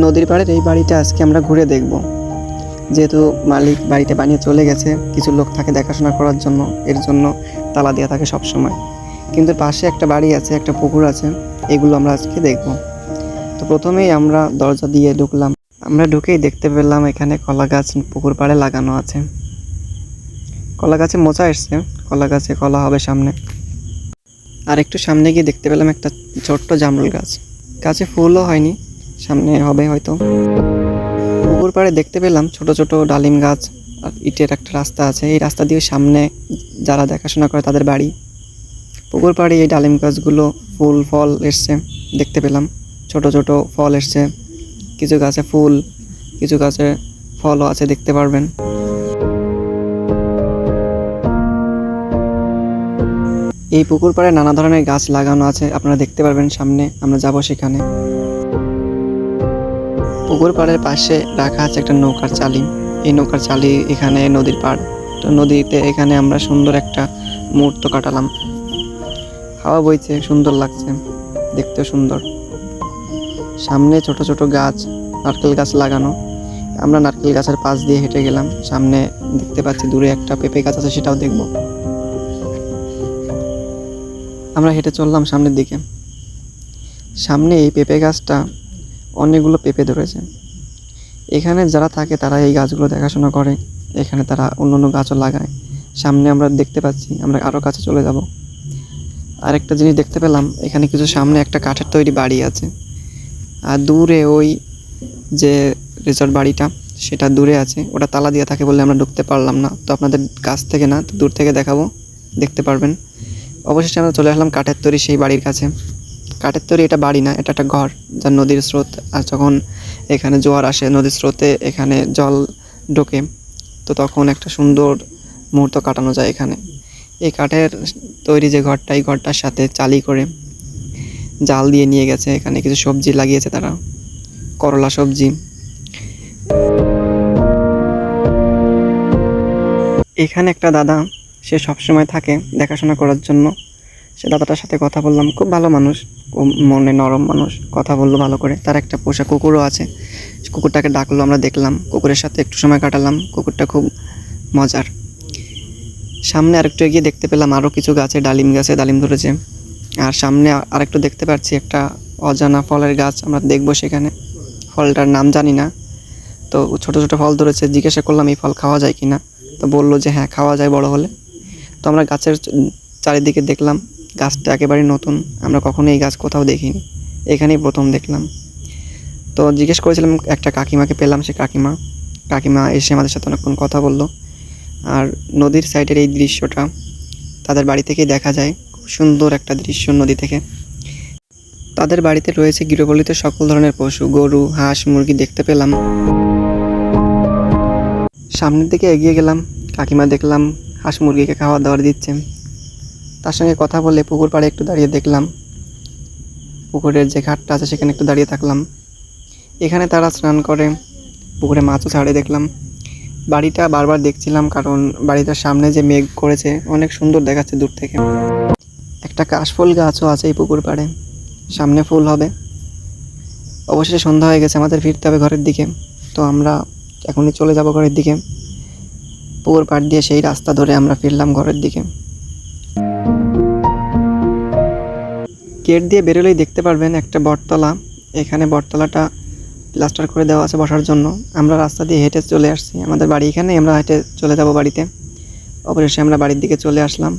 নদীর পাড়ের এই বাড়িটা আজকে আমরা ঘুরে দেখব। যেহেতু মালিক বাড়িটা বানিয়ে চলে গেছে, কিছু লোক থাকে দেখাশোনা করার জন্য, এর জন্য তালা দেওয়া থাকে সব সময় কিন্তু পাশে একটা বাড়ি আছে, একটা পুকুর আছে, এগুলো আমরা আজকে দেখব। তো প্রথমেই আমরা দরজা দিয়ে ঢুকলাম। আমরা ঢুকেই দেখতে পেলাম এখানে কলা গাছ পুকুর পাড়ে লাগানো আছে। কলা গাছে মোচা এসছে, কলা গাছে কলা হবে সামনে। আর একটু সামনে গিয়ে দেখতে পেলাম একটা ছোট্ট জামরুল গাছ। গাছে ফুলও হয়নি সামনে হবে হয়তো। পুকুর পাড়ে দেখতে পেলাম ছোট ছোট ডালিম গাছ আর ইটের একটা রাস্তা আছে। এই রাস্তা দিয়ে সামনে যারা দেখাশোনা করে তাদের বাড়ি। পুকুর পাড়ে এই ডালিম গাছগুলো ফুল, ফল এসছে, দেখতে পেলাম। ছোট ছোট ফল এসছে, কিছু গাছে ফুল, কিছু গাছে ফলও আছে, দেখতে পারবেন। এই পুকুর পাড়ে নানা ধরনের গাছ লাগানো আছে, আপনারা দেখতে পারবেন সামনে, আমরা যাব সেখানে। পুকুর পাড়ের পাশে রাখা আছে একটা নৌকার চালি। এই নৌকার চালি এখানে নদীর পাড়। তো নদীতে এখানে আমরা সুন্দর একটা মুহূর্ত কাটালাম। হাওয়া বইছে, সুন্দর লাগছে। দেখতেও সুন্দর। সামনে ছোট ছোট গাছ, নারকেল গাছ লাগানো। আমরা নারকেল গাছের পাশ দিয়ে হেঁটে গেলাম। সামনে দেখতে পাচ্ছি দূরে একটা পেঁপে গাছ আছে, সেটাও দেখব। আমরা হেঁটে চললাম সামনের দিকে। সামনে এই পেঁপে গাছটা অনেকগুলো পেঁপে ধরেছে। এখানে যারা থাকে তারা এই গাছগুলো দেখাশোনা করে। এখানে তারা অন্য অন্য গাছও লাগায়। সামনে আমরা দেখতে পাচ্ছি, আমরা আরও কাছে চলে যাব। আরেকটা জিনিস দেখতে পেলাম, এখানে কিছু সামনে একটা কাঠের তৈরি বাড়ি আছে। আর দূরে ওই যে রিসর্ট বাড়িটা, সেটা দূরে আছে। ওটা তালা দিয়ে থাকে বলে আমরা ঢুকতে পারলাম না। তো আপনাদের কাছ থেকে না দূর থেকে দেখাবো, দেখতে পারবেন। অবশেষে আমরা চলে আসলাম কাঠের তৈরি সেই বাড়ির কাছে। কাঠের তৈরি এটা বাড়ি না, এটা একটা ঘর যা নদীর স্রোত। আর যখন এখানে জোয়ার আসে, নদীর স্রোতে এখানে জল ঢোকে, তো তখন একটা সুন্দর মুহূর্ত কাটানো যায় এখানে। এই কাঠের তৈরি যে ঘরটা, এই ঘরটার সাথে চালি করে জাল দিয়ে নিয়ে গেছে। এখানে কিছু সবজি লাগিয়েছে তারা, করলা সবজি। এখানে একটা দাদা, সে সবসময় থাকে দেখাশোনা করার জন্য। সে দাদাটার সাথে কথা বললাম, খুব ভালো মানুষ। মনে নরম মানুষ, কথা বলল ভালো করে। তার একটা পোষা কুকুরও আছে। কুকুরটাকে ডাকলো, আমরা দেখলাম। কুকুরের সাথে একটু সময় কাটালাম। কুকুরটা খুব মজার। সামনে আরেকটু এগিয়ে দেখতে পেলাম আরও কিছু গাছে ডালিম গাছে ডালিম ধরেছে। আর সামনে আরেকটু দেখতে পাচ্ছি একটা অজানা ফলের গাছ, আমরা দেখব সেখানে। ফলটার নাম জানি না। তো ছোট ছোট ফল ধরেছে, জিজ্ঞাসা করলাম এই ফল খাওয়া যায় কি না তো বলল যে হ্যাঁ খাওয়া যায় বড় হলে। তো আমরা গাছের চারিদিকে দেখলাম গাছটা একেবারে নতুন। আমরা কখনো এই গাছ কোথাও দেখিনি। এখানেই প্রথম দেখলাম। তো জিজ্ঞেস করেছিলাম একটা কাকিমাকে, পেলাম সে কাকিমা। কাকিমা এসে আমাদের সাথে অনেকক্ষণ কথা বলল। আর নদীর সাইডের এই দৃশ্যটা তাদের বাড়ি থেকেই দেখা যায়। খুব সুন্দর একটা দৃশ্য নদী থেকে। তাদের বাড়িতে রয়েছে গৃহপালিত সকল ধরনের পশু, গরু, হাঁস, মুরগি দেখতে পেলাম। সামনের দিকে এগিয়ে গেলাম। কাকিমা দেখলাম হাঁস মুরগিকে খাবার দাবার দিচ্ছে। তার সঙ্গে কথা বলে পুকুর পাড়ে একটু দাঁড়িয়ে দেখলাম। পুকুরের যে ঘাটটা আছে সেখানে একটু দাঁড়িয়ে থাকলাম। এখানে তারা স্নান করে, পুকুরে মাছও ছাড়ে দেখলাম। বাড়িটা বারবার দেখছিলাম কারণ বাড়িটার সামনে যে মেঘ করেছে অনেক সুন্দর দেখাচ্ছে দূর থেকে। একটা কাশফুল গাছও আছে এই পুকুর পাড়ে। সামনে ফুল হবে। অবশেষে সন্ধ্যা হয়ে গেছে, আমাদের ফিরতে হবে ঘরের দিকে। তো আমরা এখনই চলে যাব ঘরের দিকে। পুকুর পাড় দিয়ে সেই রাস্তা ধরে আমরা ফিরলাম ঘরের দিকে। গেট দিয়ে বেরোলেই দেখতে পারবেন একটা বটতলা। এখানে বটতলাটা প্লাস্টার করে দেওয়া আছে বসার জন্য। আমরা রাস্তা দিয়ে হেঁটে চলে আসছি। আমাদের বাড়ি এখানে আমরা হেঁটে চলে যাব বাড়িতে। অবশেষে আমরা বাড়ির দিকে চলে আসলাম।